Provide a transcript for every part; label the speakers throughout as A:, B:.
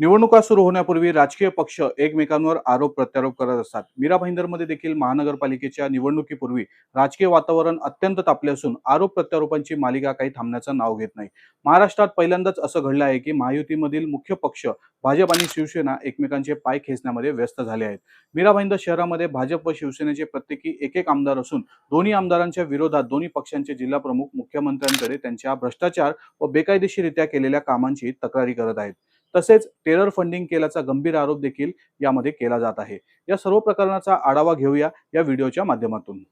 A: निवडणुका सुरू होण्यापूर्वी राजकीय पक्ष एकमेकांवर आरोप प्रत्यारोप करत असतात. मीरा भाईंदरमध्ये देखील महानगरपालिकेच्या निवडणुकीपूर्वी राजकीय वातावरण अत्यंत तापले असून आरोप प्रत्यारोपांची मालिका काही थांबण्याचं नाव घेत नाही. महाराष्ट्रात पहिल्यांदाच असं घडलं आहे की महायुतीमधील मुख्य पक्ष भाजप आणि शिवसेना एकमेकांचे पाय खेचण्यामध्ये व्यस्त झाले आहेत. मीरा भाईंदर शहरामध्ये भाजप व शिवसेनेचे प्रत्येकी एक एक आमदार असून दोन्ही आमदारांच्या विरोधात दोन्ही पक्षांचे जिल्हा प्रमुख मुख्यमंत्र्यांकडे त्यांच्या भ्रष्टाचार व बेकायदेशीरित्या केलेल्या कामांची तक्रारी करत आहेत. तसेच टेरर फंडिंग केल्याचा गंभीर आरोप देखील यामध्ये केला जात आहे. या सर्व प्रकरणाचा आढावा घेऊया या व्हिडिओच्या माध्यमातून.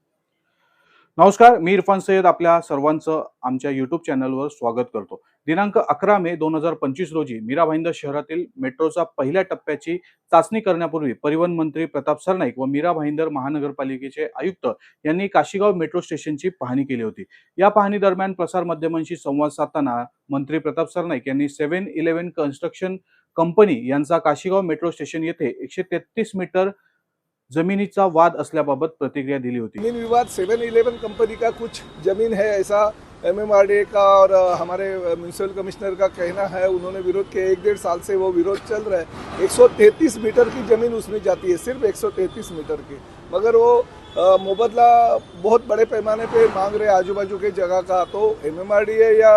A: नमस्कार मी इरफान सय्यद आपल्या सर्वांचं आमच्या युट्यूब चॅनलवर स्वागत करतो. दिनांक अकरा मे दोन हजार पंचवीस रोजी मीरा भाईंदर शहरातील मेट्रोचा पहिल्या टप्प्याची चाचणी करण्यापूर्वी परिवहन मंत्री प्रताप सरनाईक व मीरा भाईंदर महानगरपालिकेचे आयुक्त यांनी काशीगाव मेट्रो स्टेशनची पाहणी केली होती. या पाहणी दरम्यान प्रसारमाध्यमांशी संवाद साधताना मंत्री प्रताप सरनाईक यांनी सेव्हन इलेव्हन कन्स्ट्रक्शन कंपनी यांचा काशीगाव मेट्रो स्टेशन येथे एकशे तेहतीस मीटर जमिनीचा वाद असल्याबाबत प्रतिक्रिया दिली होती.
B: ज़मीन विवाद सेवन इलेवन कंपनी का कुछ ज़मीन है ऐसा एमएमआरडीए का और हमारे म्यूनसिपल कमिश्नर का कहना है, उन्होंने विरोध किया। एक डेढ़ साल से वो विरोध चल रहा है। 133 मीटर की ज़मीन उसमें जाती है, सिर्फ़ 133 मीटर की। मगर वो मुबदला बहुत बड़े पैमाने पे मांग रहे आजू बाजू के जगह का। तो एमएमआरडीए या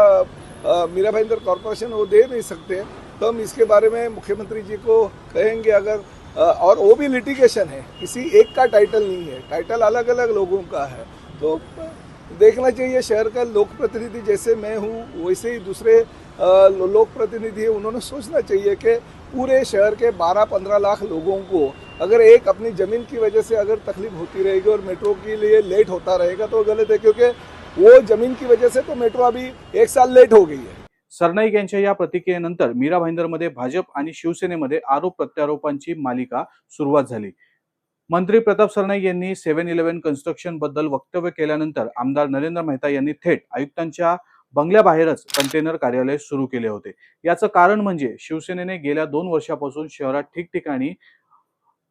B: मीरा भाईंदर कॉरपोरेशन वो दे नहीं सकते। तो हम इसके बारे में मुख्यमंत्री जी को कहेंगे, अगर और वो भी लिटिगेशन है। किसी एक का टाइटल नहीं है। टाइटल अलग अलग लोगों का है। तो देखना चाहिए, शहर का लोक प्रतिनिधि जैसे मैं हूँ, वैसे ही दूसरे लोक प्रतिनिधि है, उन्होंने सोचना चाहिए कि पूरे शहर के 12-15 लाख लोगों को अगर एक अपनी ज़मीन की वजह से अगर तकलीफ़ होती रहेगी और मेट्रो के लिए लेट होता रहेगा तो गलत है, क्योंकि वो ज़मीन की वजह से तो मेट्रो अभी एक साल लेट हो गई है।
A: सरनाईक यांच्या या प्रतिक्रियेनंतर मीरा भाईंदरमध्ये भाजप आणि शिवसेनेमध्ये आरोप प्रत्यारोपांची मालिका सुरुवात झाली. मंत्री प्रताप सरनाईक यांनी सेव्हन इलेव्हन कन्स्ट्रक्शनबद्दल वक्तव्य केल्यानंतर आमदार नरेंद्र मेहता यांनी थेट आयुक्तांच्या बंगल्याबाहेरच कंटेनर कार्यालय सुरू केले होते. याचं कारण म्हणजे शिवसेनेने गेल्या दोन वर्षापासून शहरात ठिकठिकाणी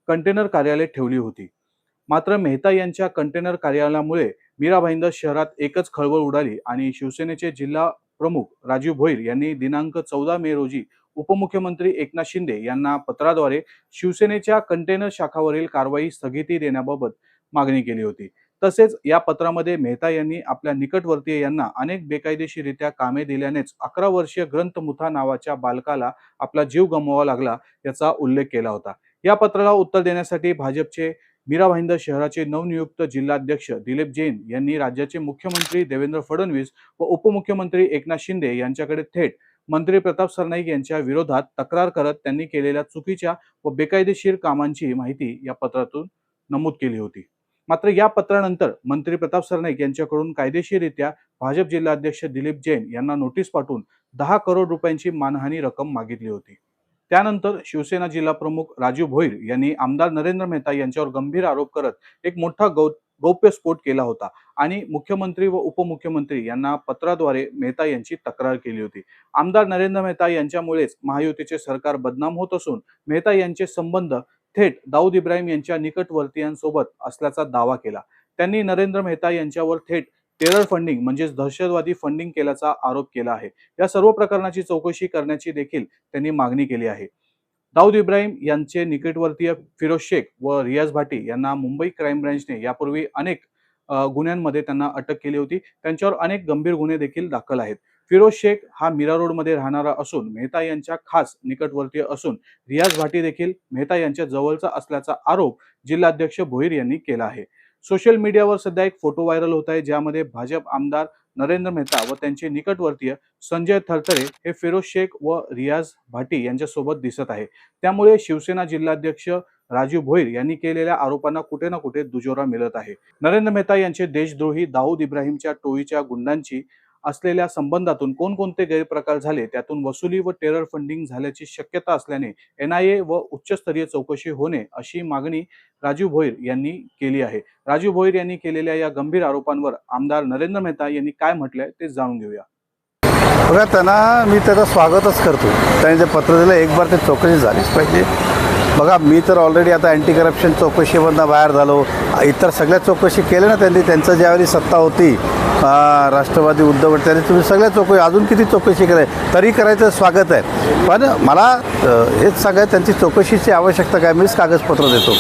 A: कंटेनर कार्यालय ठेवली होती. मात्र मेहता यांच्या कंटेनर कार्यालयामुळे मीरा भाईंदर शहरात एकच खळबळ उडाली आणि शिवसेनेचे जिल्हा प्रमुख राजीव भोईर यांनी दिनांक चौदा मे रोजी उपमुख्यमंत्री एकनाथ शिंदे यांना पत्राद्वारे शिवसेनेच्या कंटेनर शाखावरील कारवाई स्थगिती देण्याबाबत मागणी केली होती. तसेच या पत्रामध्ये मेहता यांनी आपल्या निकटवर्तीय यांना अनेक बेकायदेशीरित्या कामे दिल्यानेच अकरा वर्षीय ग्रंथ मुथा नावाच्या बालकाला आपला जीव गमवावा लागला याचा उल्लेख केला होता. या पत्राला उत्तर देण्यासाठी भाजपचे मीरा भाईंदर शहराचे नवनियुक्त जिल्हाध्यक्ष दिलीप जैन यांनी राज्याचे मुख्यमंत्री देवेंद्र फडणवीस व उपमुख्यमंत्री एकनाथ शिंदे यांच्याकडे थेट मंत्री प्रताप सरनाईक यांच्या विरोधात तक्रार करत त्यांनी केलेल्या चुकीच्या व बेकायदेशीर कामांची माहिती या पत्रातून नमूद केली होती. मात्र या पत्रानंतर मंत्री प्रताप सरनाईक यांच्याकडून कायदेशीररित्या भाजप जिल्हाध्यक्ष दिलीप जैन यांना नोटीस पाठवून दहा करोड रुपयांची मानहानी रक्कम मागितली होती. त्यानंतर शिवसेना जिल्हा प्रमुख राजीव भोईर यांनी आमदार नरेंद्र मेहता यांच्यावर गंभीर आरोप करत एक मोठा गौ गौप्यस्फोट केला होता आणि मुख्यमंत्री व उपमुख्यमंत्री यांना पत्राद्वारे मेहता यांची तक्रार केली होती. आमदार नरेंद्र मेहता यांच्यामुळेच महायुतीचे सरकार बदनाम होत असून मेहता यांचे संबंध थेट दाऊद इब्राहिम यांच्या निकटवर्तीयांसोबत असल्याचा दावा केला. त्यांनी नरेंद्र मेहता यांच्यावर थेट टेरर फंडिंग म्हणजेच दहशतवादी फंडिंग केल्याचा आरोप केला आहे. या सर्व प्रकरणाची चौकशी करण्याची देखील त्यांनी मागणी केली आहे. दाऊद इब्राहिम यांचे निकटवर्तीय फिरोज शेख व रियाज भाटी यांना मुंबई क्राईम ब्रँचने यापूर्वी अनेक गुन्ह्यांमध्ये त्यांना अटक केली होती. त्यांच्यावर अनेक गंभीर गुन्हे देखील दाखल आहेत. फिरोज शेख हा मीरा रोडमध्ये राहणारा असून मेहता यांच्या खास निकटवर्तीय असून रियाज भाटी देखील मेहता यांच्या जवळचा असल्याचा आरोप जिल्हाध्यक्ष भोईर यांनी केला आहे. सोशल मीडियावर सध्या एक फोटो व्हायरल होत आहे ज्यामध्ये भाजप आमदार नरेंद्र मेहता व त्यांचे निकटवर्तीय संजय थरथरे हे फिरोज शेख व रियाज भाटी यांच्यासोबत दिसत आहे. त्यामुळे शिवसेना जिल्हाध्यक्ष राजीव भोईर यांनी केलेल्या आरोपांना कुठे ना कुठे दुजोरा मिळत आहे. नरेंद्र मेहता यांचे देशद्रोही दाऊद इब्राहिमच्या टोळीच्या गुंडांची असलेल्या संबंधातून कोणकोणते गैरप्रकार झाले त्यातून वसुली व टेरर फंडिंग झाल्याची शक्यता असल्याने एनआयए व उच्चस्तरीय चौकशी होणे अशी मागणी राजीव भोईर यांनी केली आहे. राजीव भोईर यांनी केलेल्या या गंभीर आरोपांवर आमदार नरेंद्र मेहता यांनी काय म्हटलंय ते जाणून घेऊया.
C: बघा त्यांना मी त्याचं स्वागतच करतो. त्यांनी जे पत्र दिलं एक बार ते चौकशी झालीच पाहिजे. बघा मी तर ऑलरेडी आता अँटी करप्शन चौकशीमधनं बाहेर झालो. इतर सगळ्या चौकशी केल्या ना त्यांनी त्यांचं ज्यावेळी सत्ता होती राष्ट्रवादी उद्धव त्यांनी तुम्ही सगळ्या चौकशी अजून किती चौकशी केलं तरी करायचं स्वागत आहे. पण मला हेच सांगायचं त्यांची चौकशीची आवश्यकता काय मीच कागदपत्र देतो.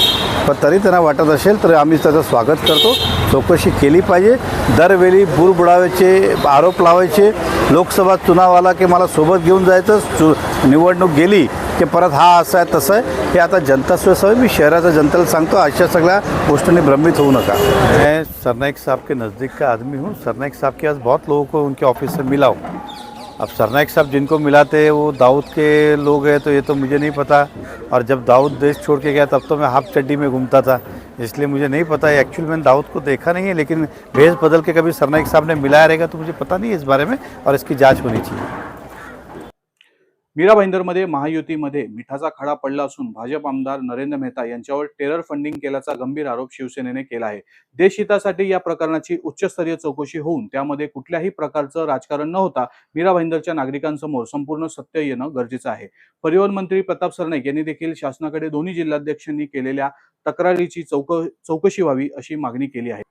C: पण तरी त्यांना वाटत असेल तर आम्ही त्याचं स्वागत करतो. चौकशी केली पाहिजे. दरवेळी बुरबुडावायचे आरोप लावायचे. लोकसभा चुनाव आला की मला सोबत घेऊन जायचं चु निवडणूक गेली की परत हा असं आहे, तसं आहे. हे आता जनता सोय, मी शहराच्या जनतेला सांगतो अशा सगळ्या गोष्टींनी भ्रमित होऊ नका. मैं सरनाइक साहब के नज़दीक का आदमी हूँ. सरनाइक साहब के आज बहुत लोगों को उनके ऑफ़िस से मिला हूँ। अब सरनाइक साहब जिनको मिलाते वो दाऊद के लोग हैं तो ये तो मुझे नहीं पता। और जब दाऊद देश छोड़ के गया, तब तो मैं हाफ़ चड्डी में घूमता था। इसलिए मुझे नहीं पता है एक्चुअली मैंने दाऊद को देखा नहीं है, लेकिन भेज बदल के कभी सरनाइक साहब ने मिलाया रहेगा तो मुझे पता नहीं है इस बारे में, और इसकी जाँच होनी चाहिए।
A: मीरा भाईंदरमध्ये महायुतीमध्ये मिठाचा खडा पडला असून भाजप आमदार नरेंद्र मेहता यांच्यावर टेरर फंडिंग केल्याचा गंभीर आरोप शिवसेनेने केला आहे. देशहितासाठी या प्रकरणाची उच्चस्तरीय चौकशी होऊन त्यामध्ये कुठल्याही प्रकारचं राजकारण न होता मीरा भाईंदरच्या नागरिकांसमोर संपूर्ण सत्य येणं गरजेचं आहे. परिवहन मंत्री प्रताप सरनाईक यांनी देखील शासनाकडे दोन्ही जिल्हाध्यक्षांनी केलेल्या तक्रारीची चौक चौकशी व्हावी अशी मागणी केली आहे.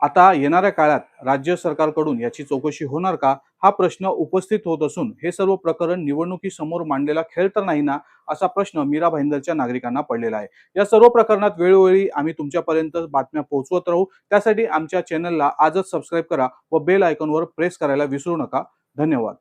A: आता येणाऱ्या काळात राज्य सरकारकडून याची चौकशी होणार का? हा प्रश्न उपस्थित होत असून हे सर्व प्रकरण निवडणुकीसमोर मांडलेला खेळ तर नाही ना असा प्रश्न मीरा भाईंदरच्या नागरिकांना पडलेला आहे. या सर्व प्रकरणात वेळोवेळी आम्ही तुमच्यापर्यंत बातम्या पोहोचवत राहू. त्यासाठी आमच्या चॅनलला आजच सबस्क्राईब करा व बेल आयकॉनवर प्रेस करायला विसरू नका. धन्यवाद.